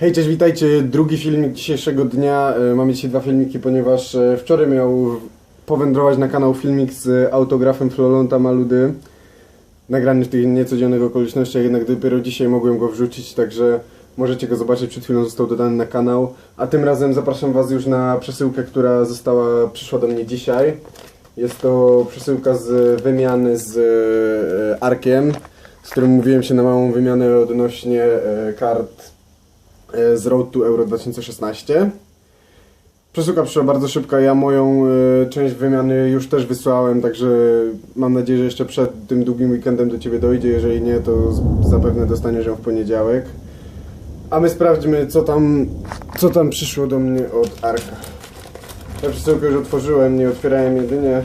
Hej, cześć, witajcie. Drugi filmik dzisiejszego dnia. E, Mamy dzisiaj dwa filmiki, ponieważ e, wczoraj miał powędrować na kanał filmik z autografem Flolonta Maludy. Nagrany w tych niecodziennych okolicznościach, jednak dopiero dzisiaj mogłem go wrzucić, także możecie go zobaczyć. Przed chwilą został dodany na kanał. A tym razem zapraszam Was już na przesyłkę, która została, przyszła do mnie dzisiaj. Jest to przesyłka z wymiany z e, Arkiem, z którym mówiłem się na małą wymianę odnośnie kart z Road to Euro 2016. Przesyłka przyszła bardzo szybko, ja moją e, część wymiany już też wysłałem, także mam nadzieję, że jeszcze przed tym długim weekendem do Ciebie dojdzie, jeżeli nie, to zapewne dostaniesz ją w poniedziałek. A my sprawdźmy, co tam, co tam przyszło do mnie od Arka. Ja przesyłkę już otworzyłem, nie otwierałem jedynie,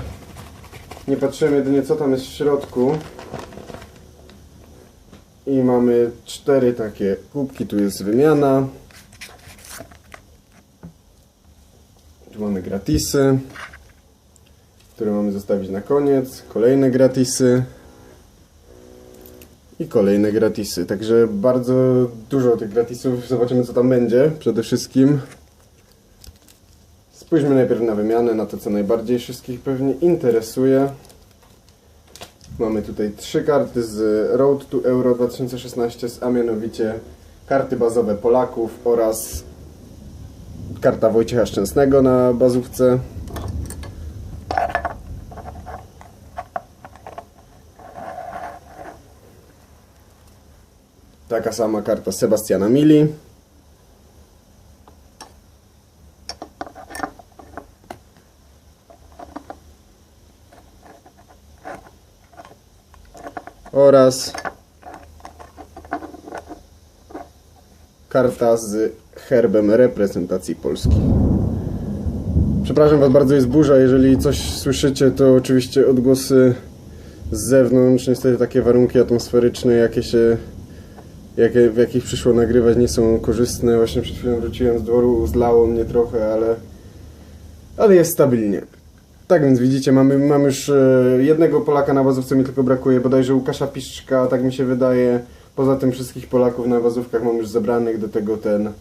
nie patrzyłem jedynie, co tam jest w środku. I mamy cztery takie kubki, tu jest wymiana. Tu mamy gratisy, które mamy zostawić na koniec. Kolejne gratisy. I kolejne gratisy. Także bardzo dużo tych gratisów. Zobaczymy co tam będzie przede wszystkim. Spójrzmy najpierw na wymianę, na to co najbardziej wszystkich pewnie interesuje. Mamy tutaj trzy karty z Road to Euro 2016, a mianowicie karty bazowe Polaków oraz karta Wojciecha Szczęsnego na bazówce. Taka sama karta Sebastiana Mili. Oraz karta z herbem reprezentacji Polski. Przepraszam Was, bardzo jest burza. Jeżeli coś słyszycie, to oczywiście odgłosy z zewnątrz. Niestety takie warunki atmosferyczne, jakie się, jakie, w jakich przyszło nagrywać, nie są korzystne. Właśnie przed chwilą wróciłem z dworu, zlało mnie trochę, ale, ale jest stabilnie. Tak więc widzicie, mamy, mamy już e, jednego Polaka na bazówce, mi tylko brakuje, bodajże Łukasza Piszczka, tak mi się wydaje. Poza tym wszystkich Polaków na bazówkach mam już zebranych, do tego ten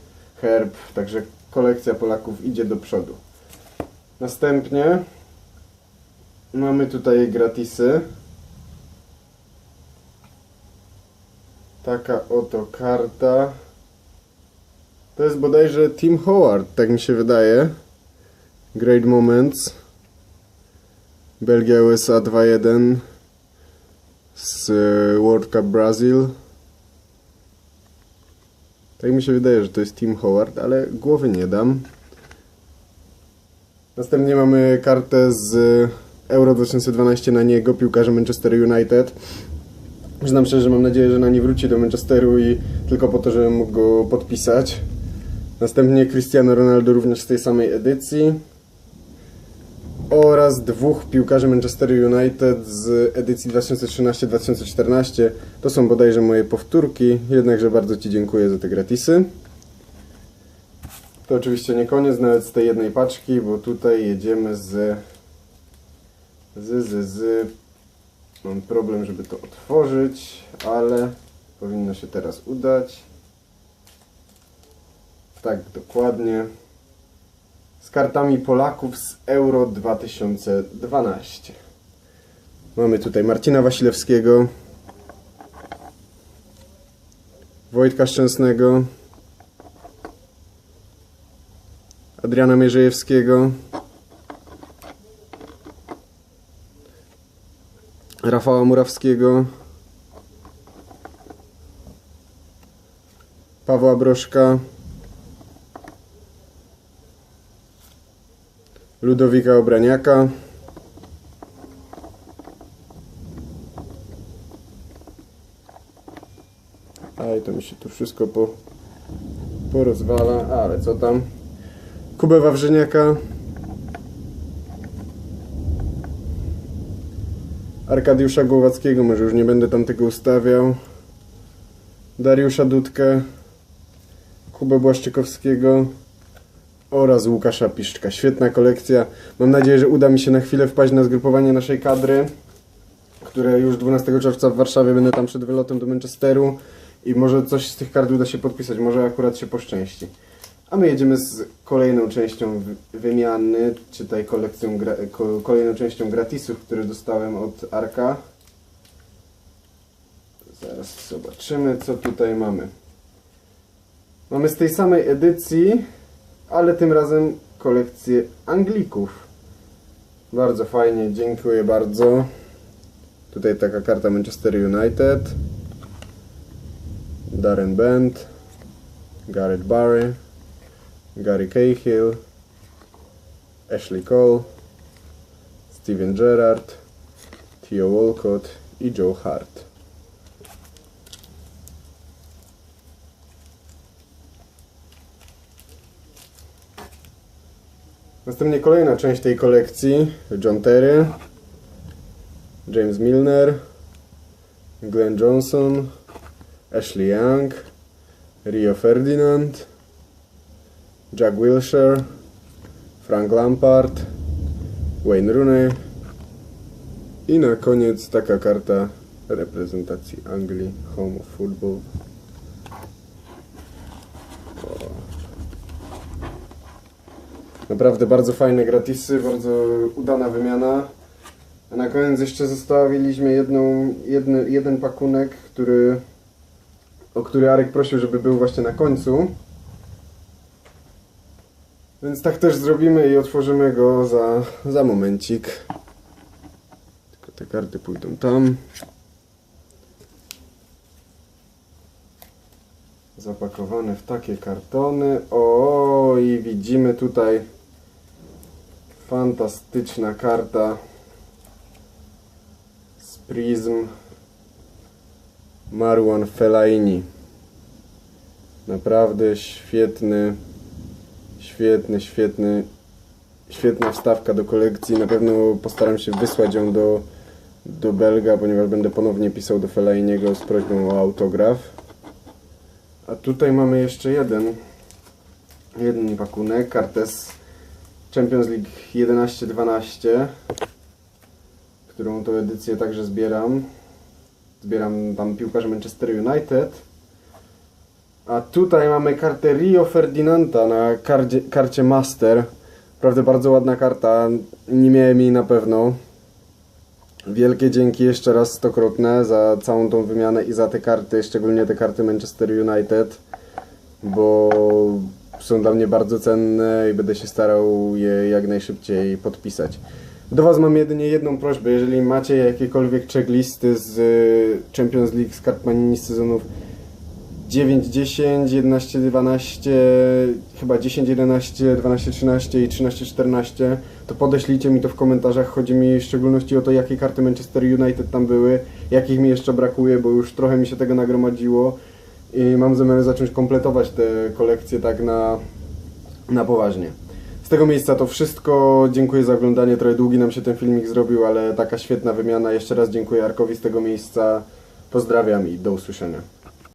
herb, także kolekcja Polaków idzie do przodu. Następnie mamy tutaj gratisy. Taka oto karta. To jest bodajże Tim Howard, tak mi się wydaje. Great Moments. Belgia USA 2-1 z e, World Cup Brazil. Tak mi się wydaje, że to jest Tim Howard, ale głowy nie dam. Następnie mamy kartę z Euro 2012 na niego, piłkarza Manchester United. Przyznam szczerze, mam nadzieję, że na nie wróci do Manchesteru i tylko po to, żebym mógł go podpisać. Następnie Cristiano Ronaldo również z tej samej edycji oraz dwóch piłkarzy Manchester United z edycji 2013-2014. To są bodajże moje powtórki, jednakże bardzo Ci dziękuję za te gratisy. To oczywiście nie koniec nawet z tej jednej paczki, bo tutaj jedziemy z... z, z, z... Mam problem, żeby to otworzyć, ale powinno się teraz udać. Tak, dokładnie z kartami Polaków z Euro 2012. Mamy tutaj Marcina Wasilewskiego, Wojtka Szczęsnego, Adriana Mierzejewskiego, Rafała Murawskiego, Pawła Broszka, Ludowika Obraniaka. Aj, to mi się tu wszystko po, porozwala, ale co tam? Kubę Wawrzyniaka. Arkadiusza Głowackiego, może już nie będę tam tego ustawiał. Dariusza Dudkę. Kubę Błaszczykowskiego oraz Łukasza Piszczka. Świetna kolekcja. Mam nadzieję, że uda mi się na chwilę wpaść na zgrupowanie naszej kadry, które już 12 czerwca w Warszawie będę tam przed wylotem do Manchesteru i może coś z tych kart uda się podpisać, może akurat się poszczęści. A my jedziemy z kolejną częścią wy- wymiany, czytaj kolekcją kolejną częścią gratisów, które dostałem od Arka. Zaraz zobaczymy, co tutaj mamy. Mamy z tej samej edycji, ale tym razem kolekcję Anglików. Bardzo fajnie, dziękuję bardzo. Tutaj taka karta Manchester United. Darren Bent, Gareth Barry, Gary Cahill, Ashley Cole, Steven Gerrard, Theo Walcott i Joe Hart. Następnie kolejna część tej kolekcji. John Terry, James Milner, Glenn Johnson, Ashley Young, Rio Ferdinand, Jack Wilshere, Frank Lampard, Wayne Rooney i na koniec taka karta reprezentacji Anglii Home of Football. Naprawdę bardzo fajne gratisy, bardzo udana wymiana. A na koniec jeszcze zostawiliśmy jedną, jedny, jeden pakunek, który, o który Arek prosił, żeby był właśnie na końcu. Więc tak też zrobimy i otworzymy go za, za momencik. Tylko te karty pójdą tam. Zapakowane w takie kartony. O, i widzimy tutaj fantastyczna karta z Prism Marwan Fellaini. Naprawdę świetny, świetny, świetny, świetna wstawka do kolekcji. Na pewno postaram się wysłać ją do, do Belga, ponieważ będę ponownie pisał do Fellainiego z prośbą o autograf. A tutaj mamy jeszcze jeden, jeden pakunek, kartę z Champions League 11-12, którą to edycję także zbieram. Zbieram tam piłkarzy Manchester United. A tutaj mamy kartę Rio Ferdinanda na karcie, karcie Master. Naprawdę bardzo ładna karta. Nie miałem jej na pewno. Wielkie dzięki jeszcze raz stokrotne za całą tą wymianę i za te karty, szczególnie te karty Manchester United, bo są dla mnie bardzo cenne i będę się starał je jak najszybciej podpisać. Do Was mam jedynie jedną prośbę, jeżeli macie jakiekolwiek checklisty z y, Champions League z kart Panini z sezonów 9, 10, 11, 12, chyba 10, 11, 12, 13 i 13, 14, to podeślijcie mi to w komentarzach. Chodzi mi w szczególności o to, jakie karty Manchester United tam były, jakich mi jeszcze brakuje, bo już trochę mi się tego nagromadziło i mam zamiar zacząć kompletować te kolekcje tak na, na poważnie. Z tego miejsca to wszystko. Dziękuję za oglądanie. Trochę długi nam się ten filmik zrobił, ale taka świetna wymiana. Jeszcze raz dziękuję Arkowi z tego miejsca. Pozdrawiam i do usłyszenia.